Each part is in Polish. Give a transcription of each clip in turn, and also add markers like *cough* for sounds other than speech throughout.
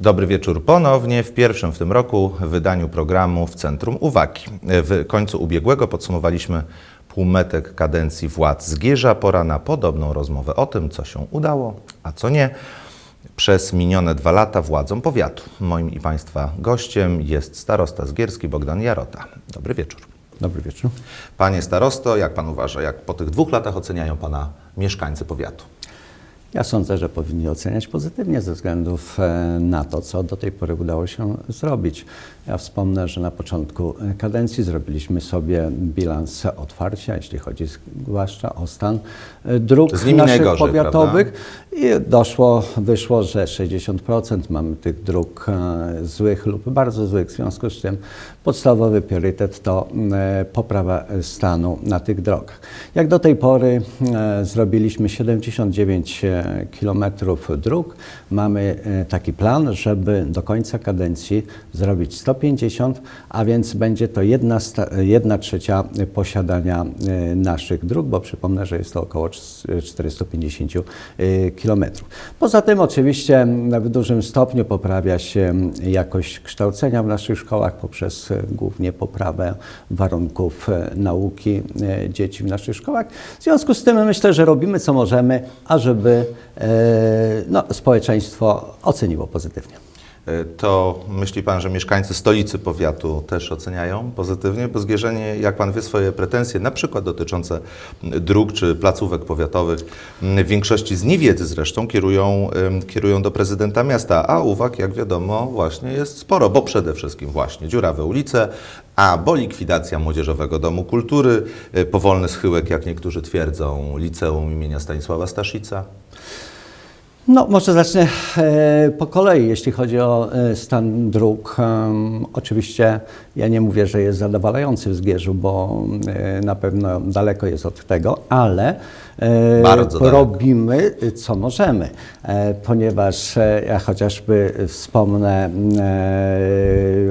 Dobry wieczór ponownie w pierwszym w tym roku wydaniu programu w Centrum Uwagi. W końcu ubiegłego podsumowaliśmy półmetek kadencji władz Zgierza. Pora na podobną rozmowę o tym, co się udało, a co nie. Przez minione dwa lata władzom powiatu. Moim i Państwa gościem jest starosta zgierski Bogdan Jarota. Dobry wieczór. Dobry wieczór. Panie starosto, jak Pan uważa, jak po tych dwóch latach oceniają Pana mieszkańcy powiatu? Ja sądzę, że powinni oceniać pozytywnie ze względów e, na to, co do tej pory udało się zrobić. Ja wspomnę, że na początku kadencji zrobiliśmy sobie bilans otwarcia, jeśli chodzi zwłaszcza o stan e, dróg Z nimi naszych powiatowych. I doszło, wyszło, że 60% mamy tych dróg e, złych lub bardzo złych. W związku z czym podstawowy priorytet to e, poprawa stanu na tych drogach. Jak do tej pory e, zrobiliśmy 79 kilometrów dróg. Mamy e, taki plan, żeby do końca kadencji zrobić 150, a więc będzie to jedna, sta- jedna trzecia posiadania e, naszych dróg, bo przypomnę, że jest to około 450 e, kilometrów. Poza tym oczywiście w dużym stopniu poprawia się jakość kształcenia w naszych szkołach poprzez e, głównie poprawę warunków e, nauki e, dzieci w naszych szkołach. W związku z tym myślę, że robimy co możemy, ażeby e, no, społeczeństwo oceniło pozytywnie. To myśli Pan, że mieszkańcy stolicy powiatu też oceniają pozytywnie? Bo Zgierzenie, jak Pan wie, swoje pretensje, na przykład dotyczące dróg czy placówek powiatowych, w większości z niewiedzy zresztą kierują, kierują do prezydenta miasta, a uwag, jak wiadomo, właśnie jest sporo, bo przede wszystkim właśnie dziurawe ulice, a bo likwidacja Młodzieżowego Domu Kultury, e, powolny schyłek, jak niektórzy twierdzą, liceum imienia Stanisława Staszica. No, może zacznę e, po kolei, jeśli chodzi o e, stan dróg. em, oczywiście ja nie mówię, że jest zadowalający w Zgierzu, bo e, na pewno daleko jest od tego, ale e, Bardzo daleko. robimy e, co możemy, e, ponieważ e, ja chociażby wspomnę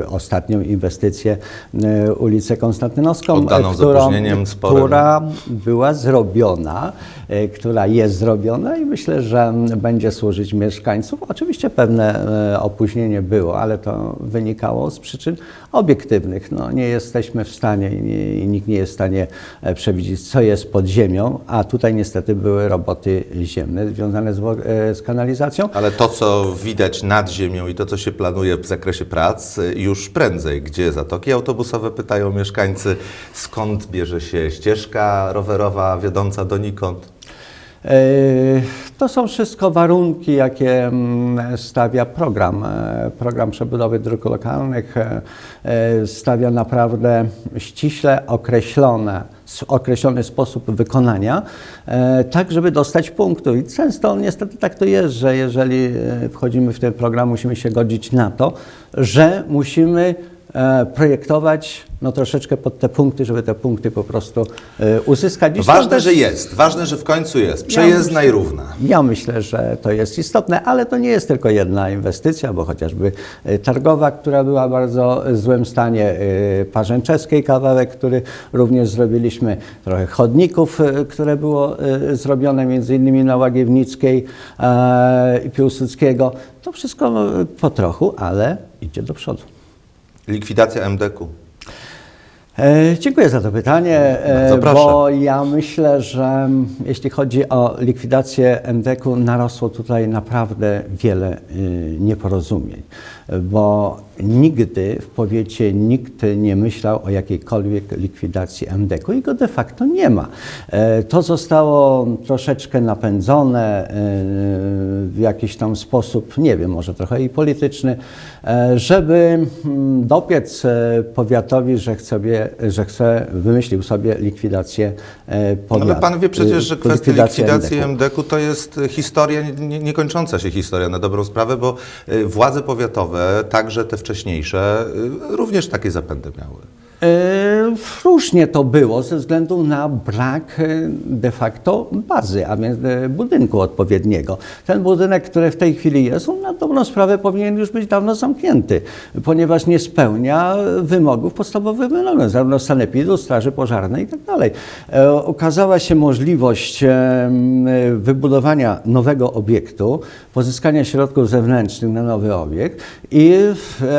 e, ostatnią inwestycję e, ulicę Konstantynowską, którą, która była zrobiona, e, która jest zrobiona i myślę, że będzie służyć mieszkańcom. Oczywiście pewne e, opóźnienie było, ale to wynikało z przyczyn obiektywnych. No, nie jesteśmy w stanie i nikt nie jest w stanie e, przewidzieć, co jest pod ziemią, a tutaj niestety były roboty ziemne związane z, e, z kanalizacją. Ale to, co widać nad ziemią i to, co się planuje w zakresie prac, y, już prędzej. Gdzie zatoki autobusowe, pytają mieszkańcy, skąd bierze się ścieżka rowerowa wiodąca donikąd? E, To są wszystko warunki, jakie mm, stawia program. E, Program przebudowy dróg lokalnych e, stawia naprawdę ściśle określone, określony sposób wykonania, tak żeby dostać punktu. I często niestety tak to jest, że jeżeli wchodzimy w ten program, musimy się godzić na to, że musimy projektować no, troszeczkę pod te punkty, żeby te punkty po prostu e, uzyskać. I Ważne, też- że jest, ważne, że w końcu jest. Przejezdna i równa. ja myślę, że to jest istotne, ale to nie jest tylko jedna inwestycja, bo chociażby y, Targowa, która była w bardzo złym stanie, Parzęczeskiej kawałek, który również zrobiliśmy, trochę chodników, które było zrobione między innymi na Łagiewnickiej e, i Piłsudskiego. To wszystko po trochu, ale idzie do przodu. Likwidacja MDK-u. E, Dziękuję za to pytanie, e, bo ja myślę, że jeśli chodzi o likwidację MDK-u, narosło tutaj naprawdę wiele y, nieporozumień, bo nigdy w powiecie nikt nie myślał o jakiejkolwiek likwidacji MDK-u i go de facto nie ma. E, To zostało troszeczkę napędzone e, w jakiś tam sposób, nie wiem, może trochę i polityczny, e, żeby mm, dopiec powiatowi, że chce, że chce wymyślił sobie likwidację powiatu. ale pan wie przecież, że kwestia likwidacji MDK-u. To jest historia, nie- niekończąca się historia na dobrą sprawę, bo władze powiatowe, także te wcześniejsze, y, również takie zapędy miały. E, Różnie to było ze względu na brak e, de facto bazy, a więc e, budynku odpowiedniego. Ten budynek, który w tej chwili jest, on na dobrą sprawę powinien już być dawno zamknięty, ponieważ nie spełnia wymogów podstawowych wymogów, zarówno sanepidu, straży pożarnej i tak Okazała się możliwość wybudowania nowego obiektu, pozyskania środków zewnętrznych na nowy obiekt i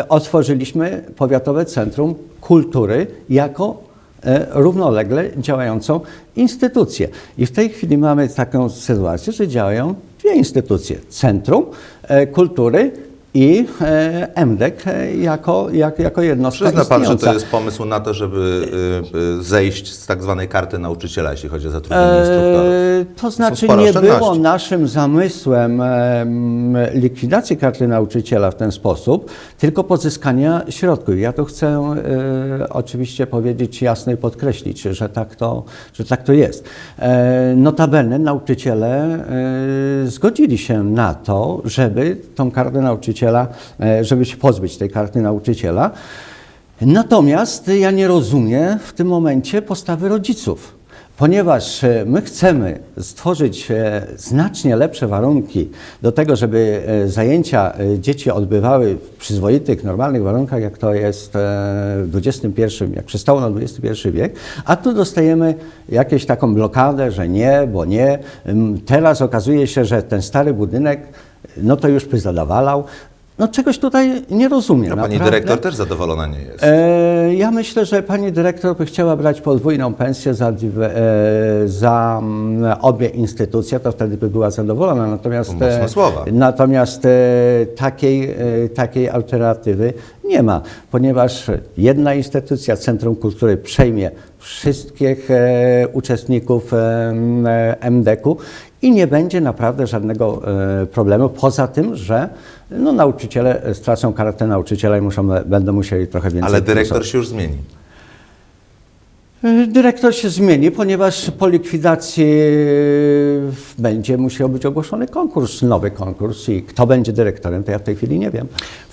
otworzyliśmy Powiatowe Centrum Kultury jako e, równolegle działającą instytucję. I w tej chwili mamy taką sytuację, że działają dwie instytucje. Centrum e, Kultury i e, MDEK e, jako, jak, jako jednostka Przyzna pan, że to jest pomysł na to, żeby y, y, zejść z tak zwanej karty nauczyciela, jeśli chodzi o zatrudnienie instruktorów. E, to znaczy spore nie było naszym zamysłem em, likwidacji karty nauczyciela w ten sposób, tylko pozyskania środków. Ja tu chcę e, oczywiście powiedzieć jasno i podkreślić, że tak to, że tak to jest. E, notabene nauczyciele e, zgodzili się na to, żeby tą kartę nauczyciela, e, żeby się pozbyć tej karty nauczyciela. Natomiast ja nie rozumiem w tym momencie postawy rodziców. Ponieważ e, my chcemy stworzyć e, znacznie lepsze warunki do tego, żeby zajęcia dzieci odbywały w przyzwoitych, normalnych warunkach, jak to jest w XXI, jak przystało na XXI wiek, a tu dostajemy jakąś taką blokadę, że nie, bo nie. Teraz okazuje się, że ten stary budynek, no to już by zadawalał. No czegoś tutaj nie rozumiem. A pani naprawdę. dyrektor też zadowolona nie jest. E, ja myślę, że pani dyrektor by chciała brać podwójną pensję za, e, za mm, obie instytucje, to wtedy by była zadowolona. Natomiast, mocne e, słowa. natomiast e, takiej, e, takiej alternatywy nie ma, ponieważ jedna instytucja, Centrum Kultury, przejmie wszystkich e, uczestników e, MDK-u i nie będzie naprawdę żadnego e, problemu, poza tym, że no, nauczyciele stracą kartę nauczyciela i muszą, będą musieli trochę więcej Ale dyrektor pracować. się już zmieni. E, Dyrektor się zmieni, ponieważ po likwidacji e, będzie musiał być ogłoszony konkurs, nowy konkurs i kto będzie dyrektorem, to ja w tej chwili nie wiem.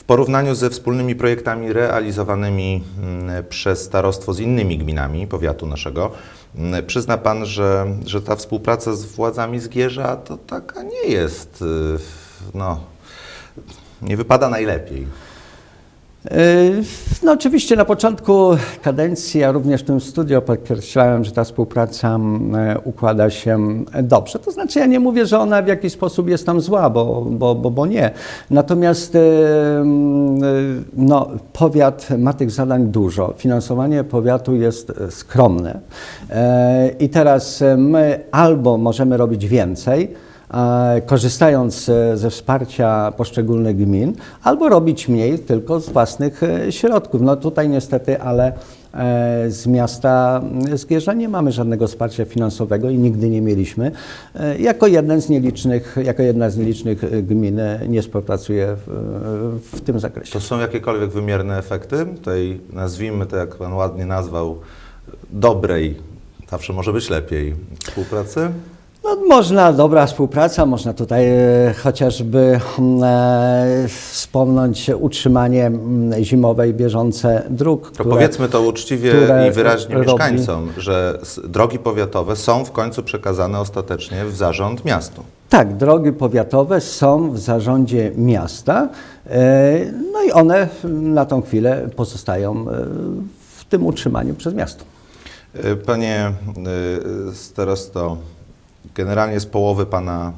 Porównaniu ze wspólnymi projektami realizowanymi mm, przez starostwo z innymi gminami powiatu naszego, mm, przyzna Pan, że, że ta współpraca z władzami Zgierza to taka nie jest, y, no, nie wypada najlepiej. E, No oczywiście na początku kadencji, ja również w tym studio podkreślałem, że ta współpraca układa się dobrze. To znaczy ja nie mówię, że ona w jakiś sposób jest tam zła, bo, bo, bo, bo nie. Natomiast m, e, no, powiat ma tych zadań dużo. Finansowanie powiatu jest skromne. I teraz my albo możemy robić więcej, korzystając e, ze wsparcia poszczególnych gmin, albo robić mniej tylko z własnych e, środków. No tutaj niestety, ale e, z miasta Zgierza nie mamy żadnego wsparcia finansowego i nigdy nie mieliśmy. E, Jako jeden z nielicznych, jako jedna z nielicznych e, gmin e, nie współpracuję w, w tym zakresie. To są jakiekolwiek wymierne efekty tej, nazwijmy to, jak Pan ładnie nazwał, dobrej, zawsze może być lepiej, współpracy? No, można, dobra współpraca, można tutaj e, chociażby mm, e, wspomnieć utrzymanie mm, zimowe i bieżące dróg. To powiedzmy to uczciwie które i wyraźnie robi- mieszkańcom, że drogi powiatowe są w końcu przekazane ostatecznie w zarząd miastu. Tak, drogi powiatowe są w zarządzie miasta, e, no i one na tą chwilę pozostają w tym utrzymaniu przez miasto. Panie y, starosto, generalnie z połowy Pana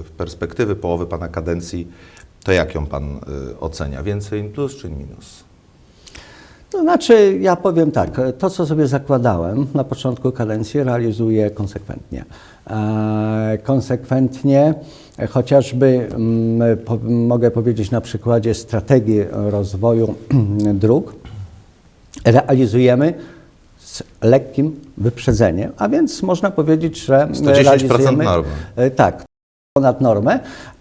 y, perspektywy, połowy Pana kadencji, to jak ją Pan y, ocenia? Więcej plus czy minus? To znaczy, ja powiem tak, to co sobie zakładałem na początku kadencji realizuję konsekwentnie. E, konsekwentnie, chociażby mm, mogę powiedzieć na przykładzie strategii rozwoju *clears throat* dróg, realizujemy z lekkim wyprzedzeniem, a więc można powiedzieć, że 110% realizujemy, normy. E, Tak, ponad normę,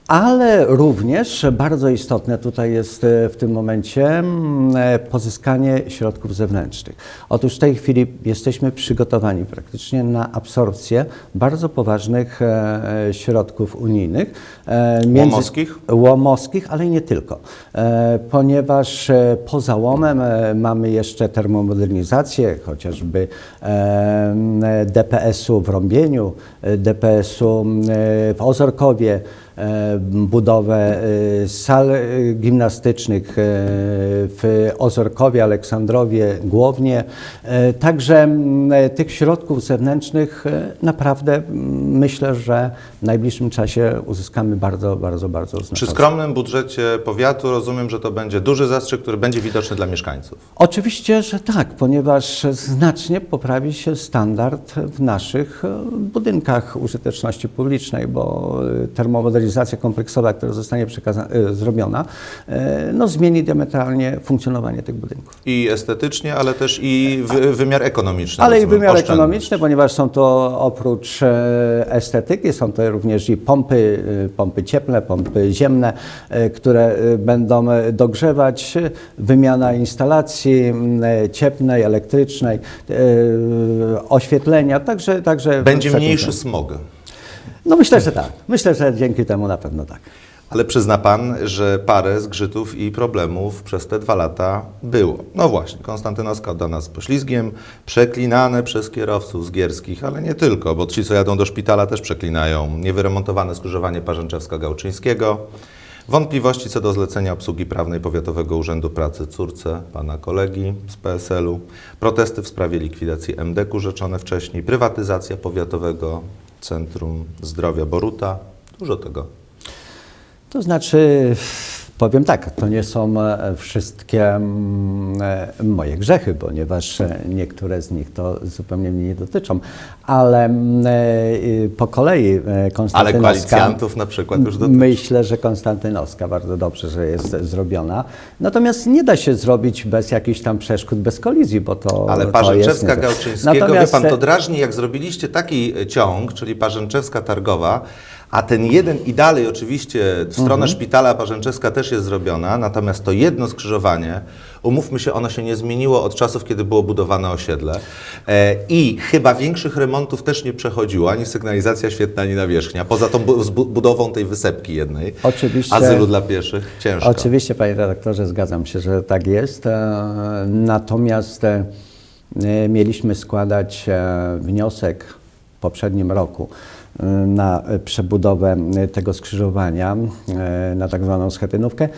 Ale również bardzo istotne tutaj jest e, w tym momencie mm, e, pozyskanie środków zewnętrznych. Otóż w tej chwili jesteśmy przygotowani praktycznie na absorpcję bardzo poważnych e, środków unijnych. e, Łomowskich? Łomowskich, ale i nie tylko. Ponieważ poza łomem mamy jeszcze termomodernizację, chociażby DPS-u w Rąbieniu, DPS-u w Ozorkowie, budowę e, sal e, gimnastycznych e, w Ozorkowie, Aleksandrowie, Głownie. E, Także e, tych środków zewnętrznych e, naprawdę myślę, że w najbliższym czasie uzyskamy bardzo, bardzo, bardzo Przy znacząco. skromnym budżecie powiatu rozumiem, że to będzie duży zastrzyk, który będzie widoczny dla mieszkańców. Oczywiście, że tak, ponieważ znacznie poprawi się standard w naszych e, budynkach użyteczności publicznej, bo e, termomodernizacja kompleksowa, która zostanie e, zrobiona, e, no, zmieni diametralnie funkcjonowanie tych budynków. I estetycznie, ale też i wy, wymiar ekonomiczny. Ale i rozumiem, wymiar oszczędność. ekonomiczny, ponieważ są to oprócz e, estetyki, są to również i pompy, pompy cieplne, pompy ziemne, które będą dogrzewać, wymiana instalacji cieplnej, elektrycznej, oświetlenia, także... także Będzie mniejszy smog. No myślę, że tak. Myślę, że dzięki temu na pewno tak. Ale przyzna pan, że parę zgrzytów i problemów przez te dwa lata było. No właśnie, Konstantynowska oddana z poślizgiem, przeklinane przez kierowców z Gierskich, ale nie tylko, bo ci, co jadą do szpitala, też przeklinają. Niewyremontowane skrzyżowanie Parzęczewska-Gałczyńskiego. Wątpliwości co do zlecenia obsługi prawnej Powiatowego Urzędu Pracy córce pana kolegi z PSL-u. Protesty w sprawie likwidacji MDK-u rzeczone wcześniej. Prywatyzacja Powiatowego Centrum Zdrowia Boruta. Dużo tego. To znaczy, powiem tak, to nie są e, wszystkie mm, e, moje grzechy, ponieważ e, niektóre z nich to zupełnie mnie nie dotyczą, ale mm, po kolei e, Ale Konstantynowska... koalicjantów na przykład już dotyczy. Myślę, że Konstantynowska bardzo dobrze, że jest zrobiona. Natomiast nie da się zrobić bez jakichś tam przeszkód, bez kolizji, bo to. Ale Parzęczewska Gałczyńskiego, wie Natomiast pan, te- to drażni, jak zrobiliście taki ciąg, czyli Parzęczewska Targowa, a ten jeden i dalej oczywiście w stronę Mhm. szpitala Parzęczewska też jest zrobiona, natomiast to jedno skrzyżowanie, umówmy się, ono się nie zmieniło od czasów, kiedy było budowane osiedle e, i chyba większych remontów też nie przechodziło, ani sygnalizacja świetna, ani nawierzchnia, poza tą bu- budową tej wysepki jednej, Oczywiście. azylu dla pieszych, ciężko. Oczywiście, panie redaktorze, zgadzam się, że tak jest. E, Natomiast e, mieliśmy składać e, wniosek w poprzednim roku na e, przebudowę tego skrzyżowania e, na tak zwaną schetynówkę.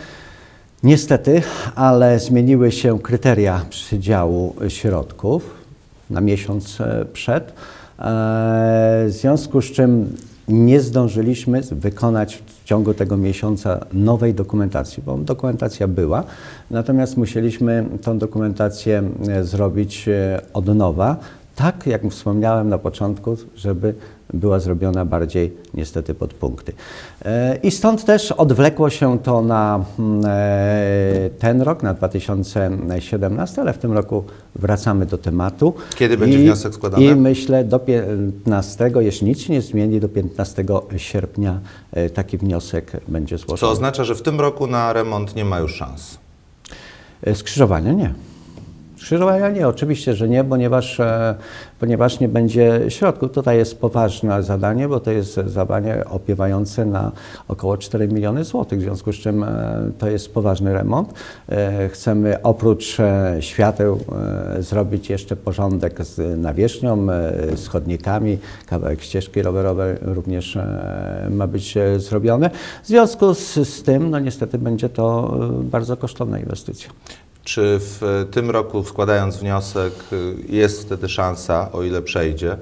Niestety, ale zmieniły się kryteria przydziału środków na miesiąc e, przed, e, w związku z czym nie zdążyliśmy wykonać w ciągu tego miesiąca nowej dokumentacji, bo dokumentacja była, natomiast musieliśmy tą dokumentację e, zrobić od nowa, tak jak wspomniałem na początku, żeby była zrobiona bardziej niestety pod punkty. E, I stąd też odwlekło się to na mm, e, ten rok, na 2017, ale w tym roku wracamy do tematu. Kiedy będzie wniosek składany? I myślę do 15, jeśli nic się nie zmieni, do 15 sierpnia e, taki wniosek będzie Co złożony. oznacza, że w tym roku na remont nie ma już szans. Skrzyżowania nie. Skrzyżowania nie, oczywiście, że nie, ponieważ, e, ponieważ nie będzie środków. Tutaj jest poważne zadanie, bo to jest zadanie opiewające na około 4 miliony złotych, w związku z czym e, to jest poważny remont. E, Chcemy oprócz świateł zrobić jeszcze porządek z nawierzchnią, z chodnikami, kawałek ścieżki rowerowej również ma być zrobiony. W związku z, z tym, no niestety będzie to bardzo kosztowna inwestycja. Czy w tym roku, składając wniosek, y, jest wtedy szansa, o ile przejdzie,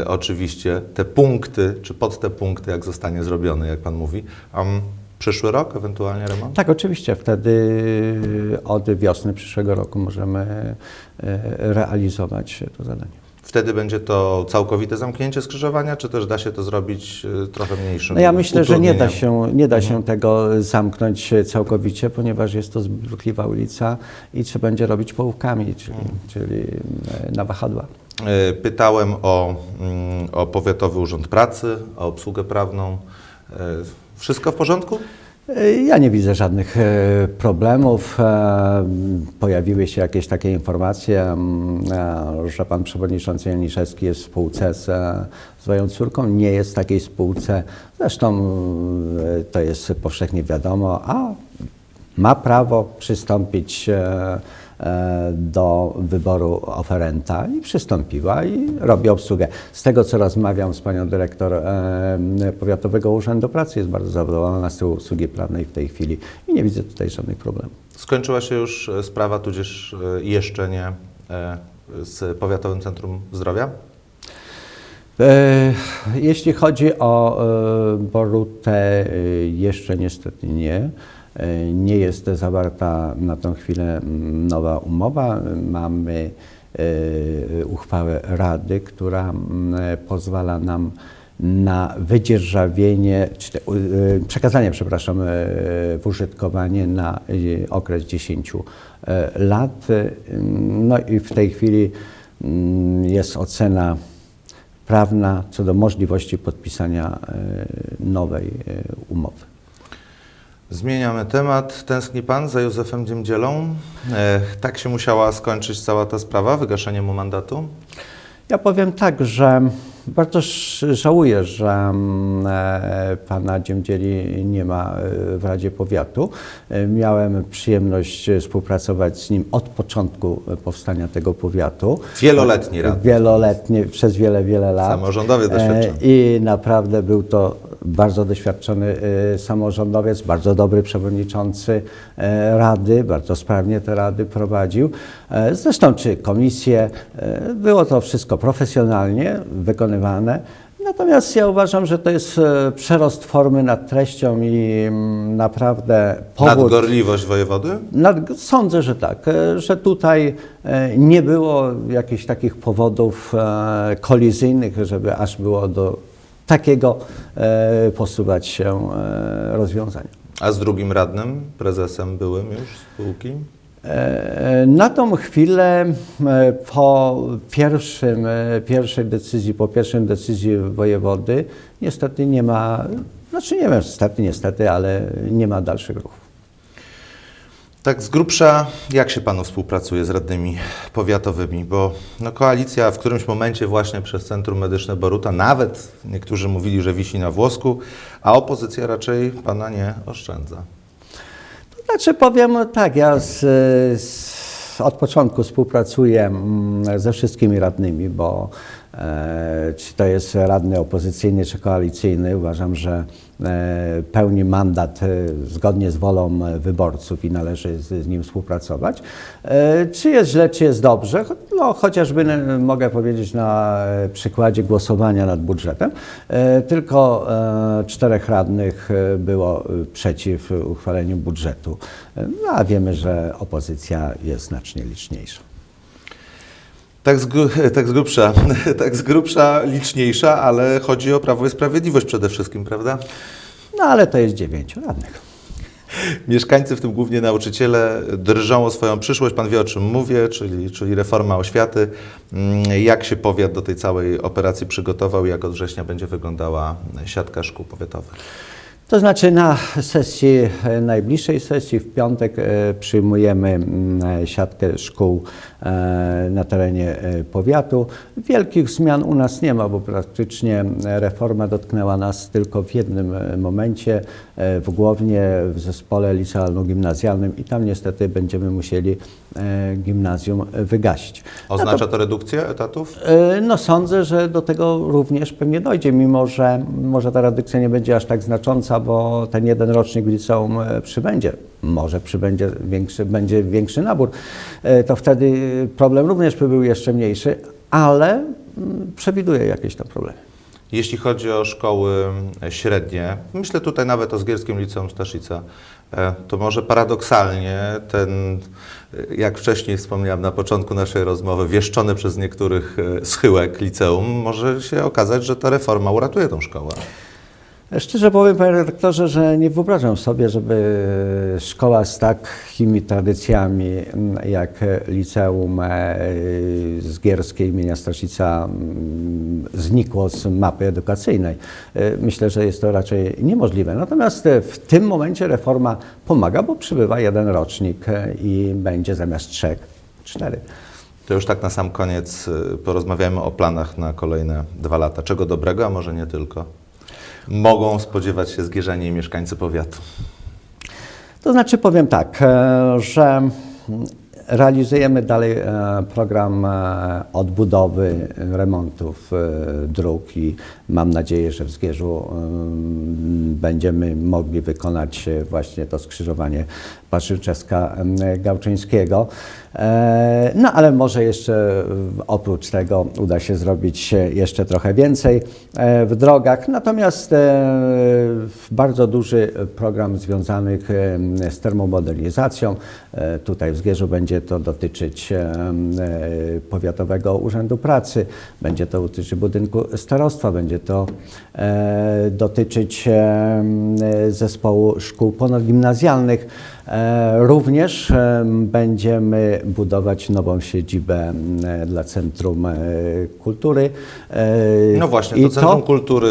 y, oczywiście, te punkty, czy pod te punkty, jak zostanie zrobiony, jak Pan mówi, um, przyszły rok ewentualnie remont? Tak, oczywiście. Wtedy od wiosny przyszłego roku możemy realizować to zadanie. Wtedy będzie to całkowite zamknięcie skrzyżowania, czy też da się to zrobić y, trochę mniejszym No ja myślę, że nie da się, nie da się tego zamknąć całkowicie, ponieważ jest to zbytliwa ulica i trzeba będzie robić połówkami, czyli, czyli e, na wahadła. Y, Pytałem o, mm, o Powiatowy Urząd Pracy, o obsługę prawną. Y, Wszystko w porządku? Ja nie widzę żadnych e, problemów. E, Pojawiły się jakieś takie informacje, mm, e, że pan przewodniczący Janiszewski jest w spółce z, e, z moją córką. Nie jest w takiej spółce. Zresztą e, to jest powszechnie wiadomo, a ma prawo przystąpić e, e, do wyboru oferenta i przystąpiła i robi obsługę. Z tego, co rozmawiam z panią dyrektor e, Powiatowego Urzędu Pracy, jest bardzo zadowolona z tej usługi prawnej w tej chwili i nie widzę tutaj żadnych problemów. Skończyła się już e, sprawa, tudzież e, jeszcze nie, e, z Powiatowym Centrum Zdrowia? E, Jeśli chodzi o e, Borutę, e, jeszcze niestety nie. Nie jest zawarta na tą chwilę mm, nowa umowa. Mamy uchwałę Rady, która mm, pozwala nam na wydzierżawienie, przekazanie, przepraszam, w użytkowanie na okres 10 e, lat. No i w tej chwili mm, jest ocena prawna co do możliwości podpisania e, nowej e, umowy. Zmieniamy temat. Tęskni Pan za Józefem Dziemdzielą? E, tak się musiała skończyć cała ta sprawa, wygaszenie mu mandatu? Ja powiem tak, że bardzo żałuję, że mm, e, pana Dziemdzieli nie ma e, w Radzie Powiatu. E, Miałem przyjemność współpracować z nim od początku powstania tego powiatu. Wieloletni radny. Wieloletnie, przez wiele, wiele lat. Samorządowiec E, doświadczony. I naprawdę był to bardzo doświadczony e, samorządowiec, bardzo dobry przewodniczący e, rady, bardzo sprawnie te rady prowadził. E, Zresztą czy komisje, e, było to wszystko profesjonalnie wykonywane. Natomiast ja uważam, że to jest e, przerost formy nad treścią i mm, naprawdę powód... Nadgorliwość wojewody? Nad, sądzę, że tak, że tutaj nie było jakichś takich powodów kolizyjnych, żeby aż było do takiego e, posuwać się e, rozwiązania. A z drugim radnym, prezesem byłym już spółki? E, Na tą chwilę po pierwszym, pierwszej decyzji, po pierwszym decyzji wojewody niestety nie ma, znaczy nie wiem, niestety, niestety, ale nie ma dalszych ruchów. Tak z grubsza, jak się Panu współpracuje z radnymi powiatowymi? Bo no, koalicja w którymś momencie właśnie przez Centrum Medyczne Boruta, nawet niektórzy mówili, że wisi na włosku, a opozycja raczej Pana nie oszczędza. Znaczy powiem tak, ja z, z, od początku współpracuję mm, ze wszystkimi radnymi, bo czy to jest radny opozycyjny czy koalicyjny, uważam, że e, pełni mandat e, zgodnie z wolą e, wyborców i należy z, nim współpracować. E, czy jest źle, czy jest dobrze? No, chociażby e, mogę powiedzieć na e, przykładzie głosowania nad budżetem. E, Tylko e, czterech radnych e, było e, przeciw uchwaleniu budżetu. E, No, a wiemy, że opozycja jest znacznie liczniejsza. Tak z, *laughs* tak z grubsza, *laughs* tak z grubsza liczniejsza, ale chodzi o Prawo i Sprawiedliwość przede wszystkim, prawda? No ale to jest dziewięciu radnych. Mieszkańcy, w tym głównie nauczyciele, drżą o swoją przyszłość. Pan wie, o czym mówię, czyli, czyli reforma oświaty. Mm, Jak się powiat do tej całej operacji przygotował i jak od września będzie wyglądała siatka szkół powiatowych? To znaczy na sesji, e, najbliższej sesji w piątek e, przyjmujemy mm, e, siatkę szkół na terenie powiatu. Wielkich zmian u nas nie ma, bo praktycznie reforma dotknęła nas tylko w jednym momencie w Głownie, w zespole licealno-gimnazjalnym i tam niestety będziemy musieli gimnazjum wygasić. Oznacza to redukcję etatów? No sądzę, że do tego również pewnie dojdzie, mimo że może ta redukcja nie będzie aż tak znacząca, bo ten jeden rocznik w liceum e, przybędzie. Może przybędzie większy, będzie większy nabór. E, To wtedy problem również by był jeszcze mniejszy, ale mm, przewiduję jakieś tam problemy. Jeśli chodzi o szkoły średnie, myślę tutaj nawet o Zgierskim Liceum Staszica, e, to może paradoksalnie ten, e, jak wcześniej wspomniałem na początku naszej rozmowy, wieszczony przez niektórych e, schyłek liceum, może się okazać, że ta reforma uratuje tą szkołę. Szczerze powiem, panie redaktorze, że nie wyobrażam sobie, żeby szkoła z takimi tradycjami jak liceum e, z Gierskiej imienia Staszica mm, znikło z mapy edukacyjnej. E, Myślę, że jest to raczej niemożliwe. Natomiast w tym momencie reforma pomaga, bo przybywa jeden rocznik e, i będzie zamiast trzech cztery. To już tak na sam koniec porozmawiamy o planach na kolejne dwa lata. Czego dobrego, a może nie tylko, mogą spodziewać się zgierzeni i mieszkańcy powiatu? To znaczy powiem tak, e, że realizujemy dalej e, program e, odbudowy, e, remontów dróg i mam nadzieję, że w Zgierzu będziemy mogli wykonać właśnie to skrzyżowanie Patrzyczewska Gałczyńskiego. E, No ale może jeszcze oprócz tego uda się zrobić jeszcze trochę więcej w drogach. Natomiast bardzo duży program związany z termomodernizacją. Tutaj w Zgierzu będzie to dotyczyć e, Powiatowego Urzędu Pracy, będzie to dotyczyć budynku starostwa, będzie to e, dotyczyć zespołu szkół ponadgimnazjalnych. E, Również e, będziemy budować nową siedzibę m, dla Centrum e, Kultury. E, No właśnie, i to Centrum Kultury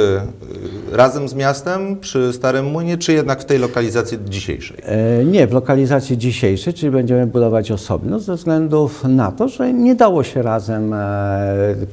razem z miastem przy Starym Młynie, czy jednak w tej lokalizacji dzisiejszej? E, Nie, w lokalizacji dzisiejszej, czyli będziemy budować osobno, ze względu na to, że nie dało się razem e,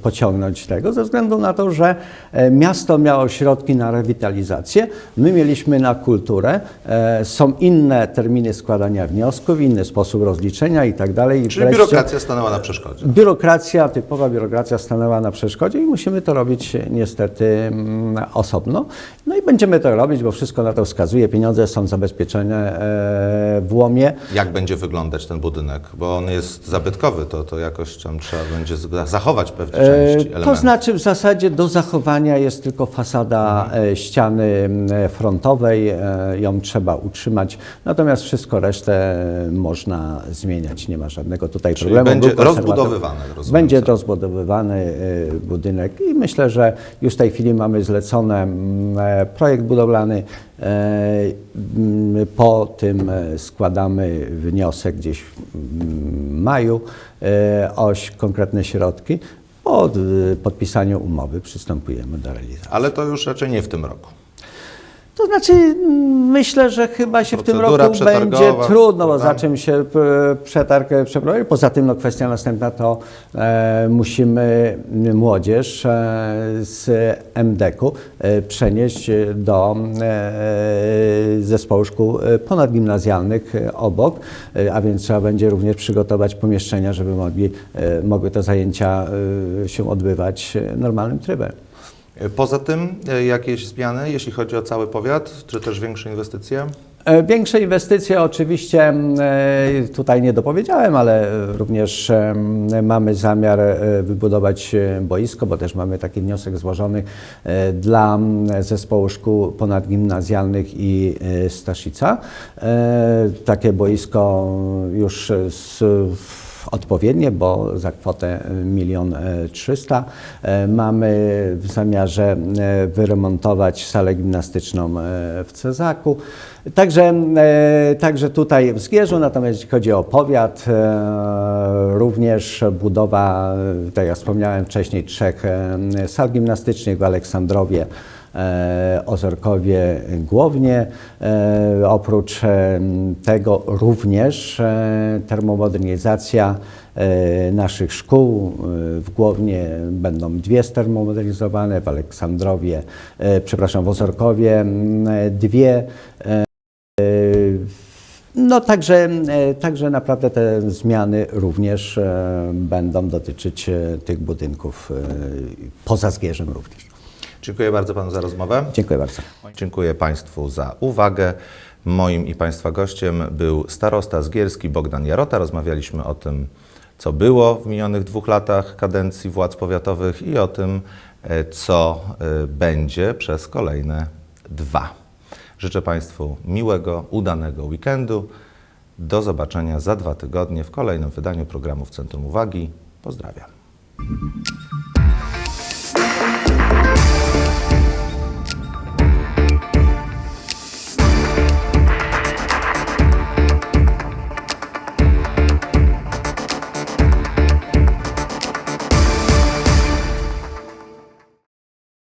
pociągnąć tego, ze względu na to, że e, miasto miało środki na rewitalizację, my mieliśmy na kulturę, e, są inne terminy składania wniosków, inny sposób rozliczenia i tak dalej. Czyli wreszcie- biurokracja stanęła na przeszkodzie. Biurokracja, typowa biurokracja stanęła na przeszkodzie i musimy to robić e, niestety mm, osobno. No i będziemy to robić, bo wszystko na to wskazuje. Pieniądze są zabezpieczone e, w łomie. Jak będzie wyglądać ten budynek? Bo on jest zabytkowy, to, to jakoś tam trzeba będzie zachować pewne części, To elementy. znaczy w zasadzie do zachowania jest tylko fasada e, ściany frontowej, ją trzeba utrzymać, natomiast wszystko resztę e, można zmieniać, nie ma żadnego tutaj Czyli problemu. będzie rozbudowywany, rozumiem, Będzie rozbudowywany e, budynek i myślę, że już w tej chwili mamy zlecony mm, e, projekt budowlany. E, Po tym e, składamy wniosek gdzieś w mm, maju e, o ś- konkretne środki. Po e, podpisaniu umowy przystępujemy do realizacji. Ale to już raczej nie w tym roku. To znaczy, myślę, że chyba się w tym Procedura roku będzie trudno, bo za czym się p- przetarg e, przeprowadzi. Poza tym no, kwestia następna to e, musimy młodzież e, z MDK-u e, przenieść do e, zespołu szkół e, ponadgimnazjalnych e, obok, e, a więc trzeba będzie również przygotować pomieszczenia, żeby mogli, e, mogły te zajęcia e, się odbywać e, normalnym trybem. Poza tym e, jakieś zmiany, jeśli chodzi o cały powiat, czy też większe inwestycje? E, Większe inwestycje oczywiście m, e, tutaj nie dopowiedziałem, ale e, również mamy zamiar e, wybudować e, boisko, bo też mamy taki wniosek złożony e, dla zespołu szkół ponadgimnazjalnych i e, Staszica. E, Takie boisko już z odpowiednie, bo za kwotę milion trzysta mamy w zamiarze e, wyremontować salę gimnastyczną e, w Cezaku. Także, e, także tutaj w Zgierzu, natomiast jeśli chodzi o powiat, e, również budowa, e, tak jak wspomniałem wcześniej, trzech e, sal gimnastycznych w Aleksandrowie, e, Ozorkowie, Głownie. E, Oprócz e, tego również e, termomodernizacja e, naszych szkół. E, W Głownie będą dwie stermomodernizowane, w Aleksandrowie, e, przepraszam, w Ozorkowie dwie. E, No także, e, także naprawdę te zmiany również e, będą dotyczyć e, tych budynków e, poza Zgierzem również. Dziękuję bardzo Panu za rozmowę. Dziękuję bardzo. Dziękuję Państwu za uwagę. Moim i Państwa gościem był starosta zgierski Bogdan Jarota. Rozmawialiśmy o tym, co było w minionych dwóch latach kadencji władz powiatowych i o tym, e, co e, będzie przez kolejne dwa. Życzę Państwu miłego, udanego weekendu. Do zobaczenia za dwa tygodnie w kolejnym wydaniu programu w Centrum Uwagi. Pozdrawiam.